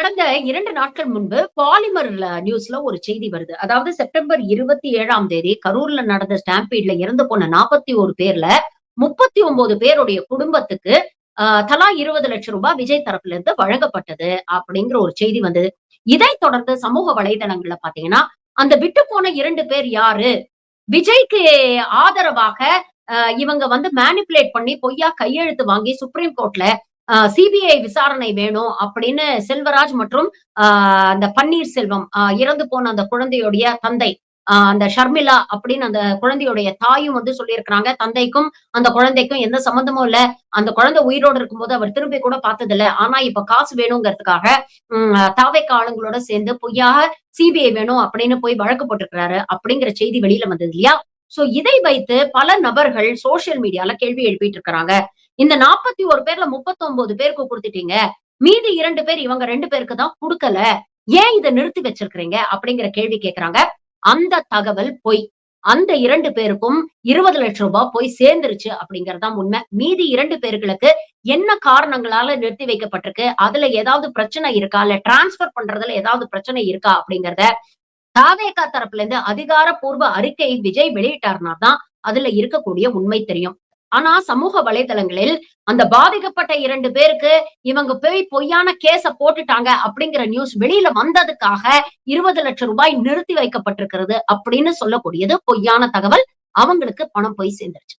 கடந்த இரண்டு நாட்கள் முன்பு பாலிமர் நியூஸ்ல ஒரு செய்தி வருது. அதாவது செப்டம்பர் இருபத்தி ஏழாம் தேதி கரூர்ல நடந்த ஸ்டாம்பீட்ல இறந்து போன நாற்பத்தி ஒரு பேர்ல முப்பத்தி ஒன்பது பேருடைய குடும்பத்துக்கு ஆஹ், தலா இருபது லட்சம் ரூபாய் விஜய் தரப்புல இருந்து வழங்கப்பட்டது அப்படிங்கிற ஒரு செய்தி வந்தது. இதை தொடர்ந்து சமூக வலைதளங்கள்ல பாத்தீங்கன்னா அந்த விட்டு போன இரண்டு பேர் யாரு? விஜய்க்கு ஆதரவாக ஆஹ், இவங்க வந்து மேனிப்புலேட் பண்ணி பொய்யா கையெழுத்து வாங்கி சுப்ரீம் கோர்ட்ல சிபிஐ விசாரணை வேணும் அப்படின்னு செல்வராஜ் மற்றும் ஆஹ் அந்த பன்னீர்செல்வம் இறந்து போன அந்த குழந்தையுடைய தந்தை ஆஹ் அந்த ஷர்மிளா அப்படின்னு அந்த குழந்தையுடைய தாயும் வந்து சொல்லியிருக்கிறாங்க. தந்தைக்கும் அந்த குழந்தைக்கும் எந்த சம்பந்தமும் இல்ல. அந்த குழந்தை உயிரோடு இருக்கும்போது அவர் திரும்பி கூட பார்த்தது இல்ல ஆனா இப்ப காசு வேணுங்கிறதுக்காக உம் தாவைக்க ஆளுங்களோட சேர்ந்து பொய்யாக சிபிஐ வேணும் அப்படின்னு போய் வழக்கு போட்டிருக்கிறாரு அப்படிங்கிற செய்தி வெளியில வந்தது இல்லையா? சோ இதை வைத்து பல நபர்கள் சோசியல் மீடியால கேள்வி எழுப்பிட்டு இருக்கிறாங்க. இந்த நாற்பத்தி ஒரு பேர்ல முப்பத்தி ஒன்பது பேருக்கு கொடுத்துட்டீங்க. மீதி இரண்டு பேர் இவங்க ரெண்டு பேருக்கு தான் கொடுக்கல. ஏன் இதை நிறுத்தி வச்சிருக்கிறீங்க? அப்படிங்கிற கேள்வி கேக்குறாங்க. அந்த தகவல் பொய். அந்த இரண்டு பேருக்கும் இருபது லட்சம் ரூபாய் போய் சேர்ந்துருச்சு அப்படிங்கறதுதான் உண்மை. மீதி இரண்டு பேர்களுக்கு என்ன காரணங்களால நிறுத்தி வைக்கப்பட்டிருக்கு? அதுல ஏதாவது பிரச்சனை இருக்கா? இல்ல டிரான்ஸ்பர் பண்றதுல ஏதாவது பிரச்சனை இருக்கா? அப்படிங்கறத தாவேகா தரப்புல இருந்து அதிகாரப்பூர்வ அறிக்கை விஜய் வெளியிட்டார்னா தான் அதுல இருக்கக்கூடிய உண்மை தெரியும். ஆனா சமூக வலைதளங்களில் அந்த பாதிக்கப்பட்ட இரண்டு பேருக்கு இவங்க போய் பொய்யான கேஸ போட்டுட்டாங்க அப்படிங்கிற நியூஸ் வெளியில வந்ததுக்காக இருபது லட்சம் ரூபாய் நிறுத்தி வைக்கப்பட்டிருக்கிறது அப்படின்னு சொல்லக்கூடியது பொய்யான தகவல். அவங்களுக்கு பணம் போய் சேர்ந்துருச்சு.